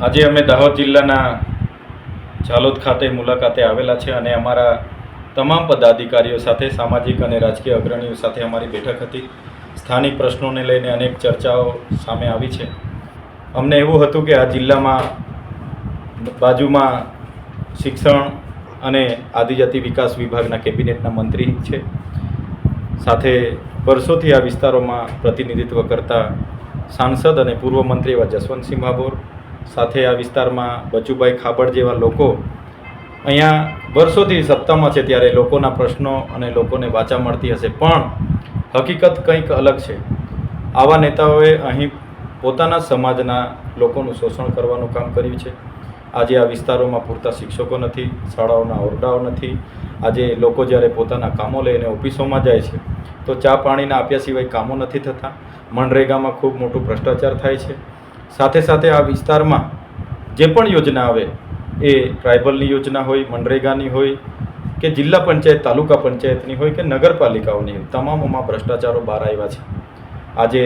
આજે અમે દાહોદ જિલ્લાના ઝાલોદ ખાતે મુલાકાતે આવેલા છે અને અમારા તમામ પદાધિકારીઓ સાથે, સામાજિક અને રાજકીય અગ્રણીઓ સાથે અમારી બેઠક હતી. સ્થાનિક પ્રશ્નોને લઈને અનેક ચર્ચાઓ સામે આવી છે. અમને એવું હતું કે આ જિલ્લામાં બાજુમાં શિક્ષણ અને આદિજાતિ વિકાસ વિભાગના કેબિનેટના મંત્રી છે. સાથે વર્ષોથી આ વિસ્તારોમાં પ્રતિનિધિત્વ કરતા સાંસદ અને પૂર્વ મંત્રી એવા જસવંતસિંહ ભાભોર સાથે આ વિસ્તારમાં બચુભાઈ ખાબડ જેવા લોકો અહીંયા વર્ષોથી સત્તામાં છે ત્યારે લોકોના પ્રશ્નો અને લોકોને વાચા મળતી હશે. પણ હકીકત કંઈક અલગ છે. આવા નેતાઓએ અહીં પોતાના સમાજના લોકોનું શોષણ કરવાનું કામ કર્યું છે. આજે આ વિસ્તારોમાં પૂરતા શિક્ષકો નથી, શાળાઓના ઓરડાઓ નથી. આજે લોકો જ્યારે પોતાના કામો લઈને ઓફિસોમાં જાય છે, તો ચા પાણીના આપ્યા સિવાય કામો નથી થતા. મનરેગામાં ખૂબ મોટું ભ્રષ્ટાચાર થાય છે. સાથે સાથે આ વિસ્તારમાં જે પણ યોજના આવે, એ ટ્રાઇબલની યોજના હોય, મનરેગાની હોય, કે જિલ્લા પંચાયત, તાલુકા પંચાયતની હોય, કે નગરપાલિકાઓની હોય તમામમાં ભ્રષ્ટાચારો બહાર આવ્યા છે. આજે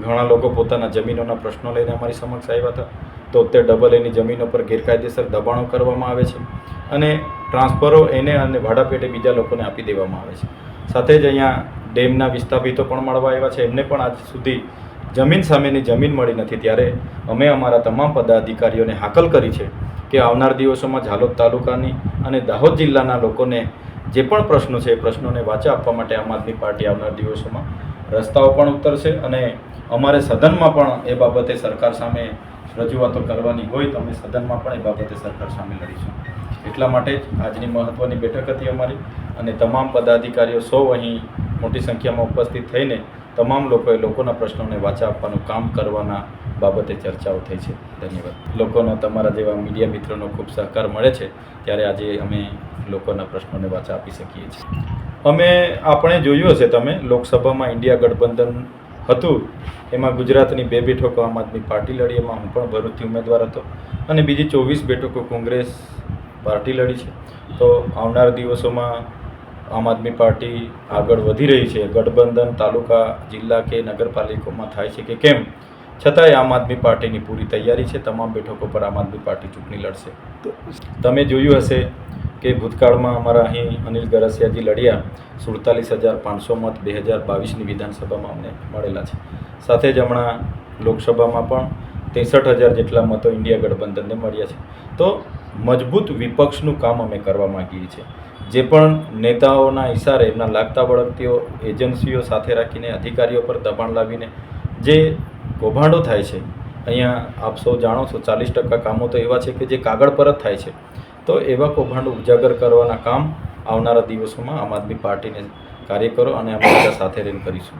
ઘણા લોકો પોતાના જમીનોના પ્રશ્નો લઈને અમારી સમક્ષ આવ્યા હતા. તો તે ડબલ એની જમીનો પર ગેરકાયદેસર દબાણો કરવામાં આવે છે અને ટ્રાન્સફરો એને અને ભાડાપેટે બીજા લોકોને આપી દેવામાં આવે છે. સાથે જ અહીંયા ડેમના વિસ્થાપિતો પણ મળવા આવ્યા છે. એમને પણ આજ સુધી જમીન સામેની જમીન મળી નથી ત્યારે અમે અમારા તમામ પદાધિકારીઓને હાકલ કરી છે કે આવનાર દિવસોમાં ઝાલોદ તાલુકાની અને દાહોદ જિલ્લાના લોકોને જે પણ પ્રશ્નો છે એ પ્રશ્નોને વાચા આપવા માટે આમ આદમી પાર્ટી આવનાર દિવસોમાં રસ્તાઓ પણ ઉતરશે અને અમારે સદનમાં પણ એ બાબતે સરકાર સામે રજૂઆતો કરવાની હોય તો અમે સદનમાં પણ એ બાબતે સરકાર સામે લડીશું. એટલા માટે જ આજની મહત્ત્વની બેઠક હતી અમારી અને તમામ પદાધિકારીઓ સૌ અહીં મોટી સંખ્યામાં ઉપસ્થિત થઈને તમામ લોકોએ લોકોના પ્રશ્નોને વાચા આપવાનું કામ કરવાના બાબતે ચર્ચાઓ થઈ છે. ધન્યવાદ. લોકોનો તમારા જેવા મીડિયા મિત્રોનો ખૂબ સહકાર મળે છે ત્યારે આજે અમે લોકોના પ્રશ્નોને વાચા આપી શકીએ છીએ. અમે, આપણે જોયું હશે તમે, લોકસભામાં ઇન્ડિયા ગઠબંધન હતું. એમાં ગુજરાતની બે બેઠકો આમ આદમી પાર્ટી લડી, એમાં હું પણ ભરૂચથી ઉમેદવાર હતો. અને બીજી ચોવીસ બેઠકો કોંગ્રેસ પાર્ટી લડી છે. તો આવનાર દિવસોમાં આમ આદમી પાર્ટી આગળ વધી રહી છે. ગઠબંધન તાલુકા, જિલ્લા કે નગરપાલિકામાં થાય છે કે કેમ? છતાંય આમ આદમી પાર્ટીની પૂરી તૈયારી છે. તમામ બેઠકો પર આમ આદમી પાર્ટી ચૂંટણી લડશે. તમે જોયું હશે કે ભૂતકાળમાં અમારા અહીં અનિલ ગરસિયાજી લડ્યા સુડતાલીસ હજાર પાંચસો મત, બે હજાર બાવીસની વિધાનસભામાં અમને મળેલા છે. સાથે જ હમણાં લોકસભામાં પણ ત્રેસઠ હજાર જેટલા મતો ઇન્ડિયા ગઠબંધનને મળ્યા છે. તો મજબૂત વિપક્ષનું કામ અમે કરવા માગીએ છીએ. જે પણ નેતાઓના ઇશારે એમના લાગતા વળગતીઓ, એજન્સીઓ સાથે રાખીને, અધિકારીઓ પર દબાણ લાવીને જે કૌભાંડો થાય છે, અહીંયા આપ સૌ જાણો છો, ચાલીસ ટકા કામો તો એવા છે કે જે કાગળ પર જ થાય છે. તો એવા કૌભાંડો ઉજાગર કરવાના કામ આવનારા દિવસોમાં આમ આદમી પાર્ટીને કાર્યકરો અને અમે બધા સાથે રહીને કરીશું.